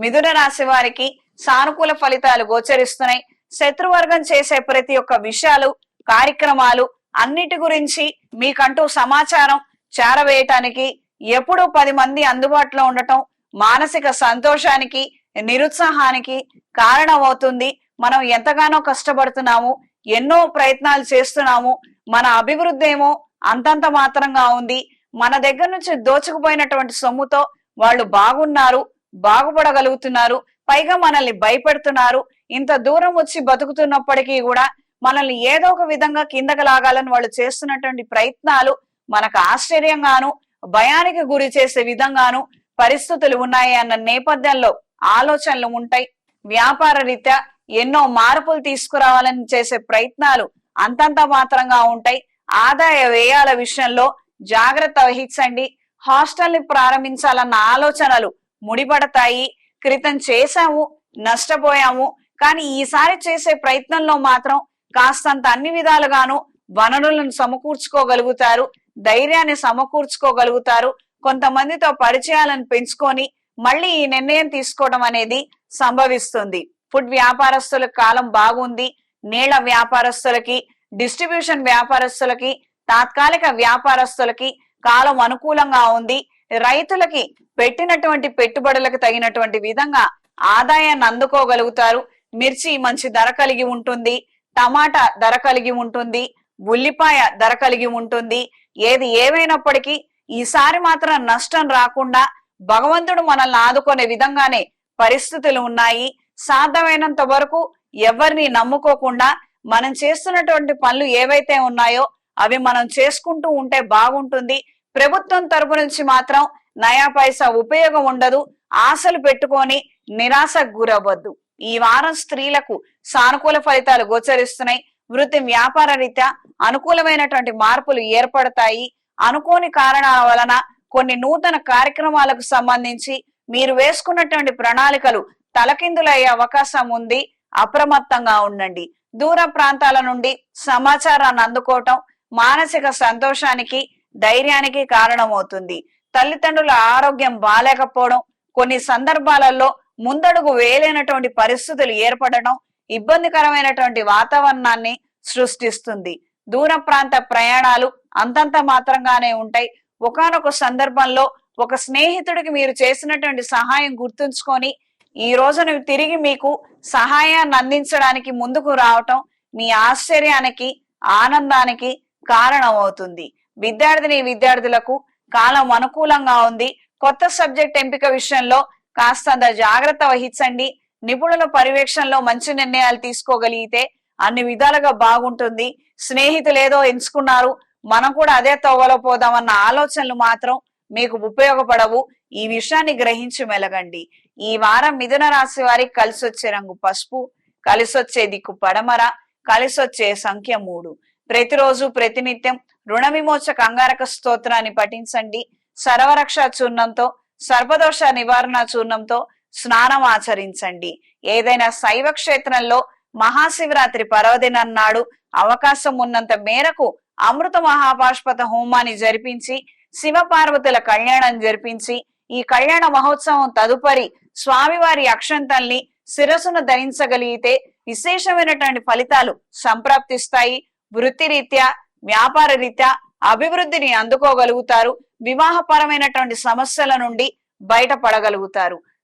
మిథున రాశి వారికి సానుకూల ఫలితాలు గోచరిస్తున్నాయి. శత్రువర్గం చేసే ప్రతి ఒక్క విషయాలు కార్యక్రమాలు అన్నిటి గురించి మీకంటూ సమాచారం చేరవేయటానికి ఎప్పుడూ పది మంది అందుబాటులో ఉండటం మానసిక సంతోషానికి నిరుత్సాహానికి కారణమవుతుంది. మనం ఎంతగానో కష్టపడుతున్నాము ఎన్నో ప్రయత్నాలు చేస్తున్నాము మన అభివృద్ధి ఏమో అంతంత మాత్రంగా ఉంది. మన దగ్గర నుంచి దోచుకుపోయినటువంటి సొమ్ముతో వాళ్ళు బాగున్నారు బాగుపడగలుగుతున్నారు. పైగా మనల్ని భయపెడుతున్నారు. ఇంత దూరం వచ్చి బతుకుతున్నప్పటికీ కూడా మనల్ని ఏదో ఒక విధంగా కిందకు లాగాలని వాళ్ళు చేస్తున్నటువంటి ప్రయత్నాలు మనకు ఆశ్చర్యంగాను భయానికి గురి చేసే విధంగాను పరిస్థితులు ఉన్నాయి అన్న నేపథ్యంలో ఆలోచనలు ఉంటాయి. వ్యాపార రీత్యా ఎన్నో మార్పులు తీసుకురావాలని చేసే ప్రయత్నాలు అంతంత మాత్రంగా ఉంటాయి. ఆదాయ వ్యయాల విషయంలో జాగ్రత్త వహించండి. హాస్టల్ని ప్రారంభించాలన్న ఆలోచనలు ముడిపడతాయి క్రితం చేశాము నష్టపోయాము. కానీ ఈసారి చేసే ప్రయత్నంలో మాత్రం కాస్తంత అన్ని విధాలుగాను వనరులను సమకూర్చుకోగలుగుతారు ధైర్యాన్ని సమకూర్చుకోగలుగుతారు కొంతమందితో పరిచయాలను పెంచుకొని మళ్ళీ ఈ నిర్ణయం తీసుకోవడం అనేది సంభవిస్తుంది. ఫుడ్ వ్యాపారస్తుల కాలం బాగుంది నీళ్ళ వ్యాపారస్తులకి డిస్ట్రిబ్యూషన్ వ్యాపారస్తులకి తాత్కాలిక వ్యాపారస్తులకి కాలం అనుకూలంగా ఉంది. రైతులకి పెట్టినటువంటి పెట్టుబడులకు తగినటువంటి విధంగా ఆదాయాన్ని అందుకోగలుగుతారు. మిర్చి మంచి ధర కలిగి ఉంటుంది. టమాటా ధర కలిగి ఉంటుంది. ఉల్లిపాయ ధర కలిగి ఉంటుంది. ఏది ఏమైనప్పటికీ ఈసారి మాత్రం నష్టం రాకుండా భగవంతుడు మనల్ని ఆదుకునే విధంగానే పరిస్థితులు ఉన్నాయి. సాధ్యమైనంత వరకు ఎవరిని నమ్ముకోకుండా మనం చేస్తున్నటువంటి పనులు ఏవైతే ఉన్నాయో అవి మనం చేసుకుంటూ ఉంటే బాగుంటుంది. ప్రభుత్వం తరపు నుంచి మాత్రం నయా పైసా ఉపయోగం ఉండదు. ఆశలు పెట్టుకొని నిరాశకు గురవ్వద్దు. ఈ వారం స్త్రీలకు సానుకూల ఫలితాలు గోచరిస్తున్నాయి. వృత్తి వ్యాపార రీత్యా అనుకూలమైనటువంటి మార్పులు ఏర్పడతాయి. అనుకోని కారణాల వలన కొన్ని నూతన కార్యక్రమాలకు సంబంధించి మీరు వేసుకున్నటువంటి ప్రణాళికలు తలకిందులయ్యే అవకాశం ఉంది. అప్రమత్తంగా ఉండండి. దూర ప్రాంతాల నుండి సమాచారాన్ని అందుకోవటం మానసిక సంతోషానికి ధైర్యానికి కారణమవుతుంది. తల్లిదండ్రుల ఆరోగ్యం బాలేకపోవడం కొన్ని సందర్భాలలో ముందడుగు వేయలేనటువంటి పరిస్థితులు ఏర్పడడం ఇబ్బందికరమైనటువంటి వాతావరణాన్ని సృష్టిస్తుంది. దూర ప్రాంత ప్రయాణాలు అంతంత మాత్రంగానే ఉంటాయి. ఒకనొక సందర్భంలో ఒక స్నేహితుడికి మీరు చేసినటువంటి సహాయం గుర్తుంచుకొని ఈ రోజున తిరిగి మీకు సహాయాన్ని అందించడానికి ముందుకు రావటం మీ ఆశ్చర్యానికి ఆనందానికి కారణమవుతుంది. విద్యార్థిని విద్యార్థులకు కాలం అనుకూలంగా ఉంది. కొత్త సబ్జెక్ట్ ఎంపిక విషయంలో కాస్తంత జాగ్రత్త వహించండి. నిపుణుల పర్యవేక్షణలో మంచి నిర్ణయాలు తీసుకోగలిగితే అన్ని విధాలుగా బాగుంటుంది. స్నేహితులు ఏదో ఎంచుకున్నారు. మనం కూడా అదే తవ్వలో పోదామన్న ఆలోచనలు మాత్రం మీకు ఉపయోగపడవు. ఈ విషయాన్ని గ్రహించి మెలగండి. ఈ వారం మిథున రాశి వారికి కలిసి వచ్చే రంగు పసుపు కలిసొచ్చే దిక్కు పడమర కలిసొచ్చే సంఖ్య మూడు. ప్రతిరోజు ప్రతినిత్యం రుణ విమోచక అంగారక స్తోత్రాన్ని పఠించండి. సర్వరక్ష చూర్ణంతో సర్పదోష నివారణ చూర్ణంతో స్నానం ఆచరించండి. ఏదైనా శైవ క్షేత్రంలో మహాశివరాత్రి పర్వదినం నాడు అవకాశం ఉన్నంత మేరకు అమృత మహాపాష్పత హోమాన్ని జరిపించి శివపార్వతుల కళ్యాణం జరిపించి ఈ కళ్యాణ మహోత్సవం తదుపరి స్వామివారి అక్షంతల్ని శిరసును ధరించగలిగితే విశేషమైనటువంటి ఫలితాలు సంప్రాప్తిస్తాయి. వృత్తిరీత్యా వ్యాపార రీత్యా అభివృద్ధిని అందుకోగలుగుతారు. వివాహపరమైనటువంటి సమస్యల నుండి బయటపడగలుగుతారు.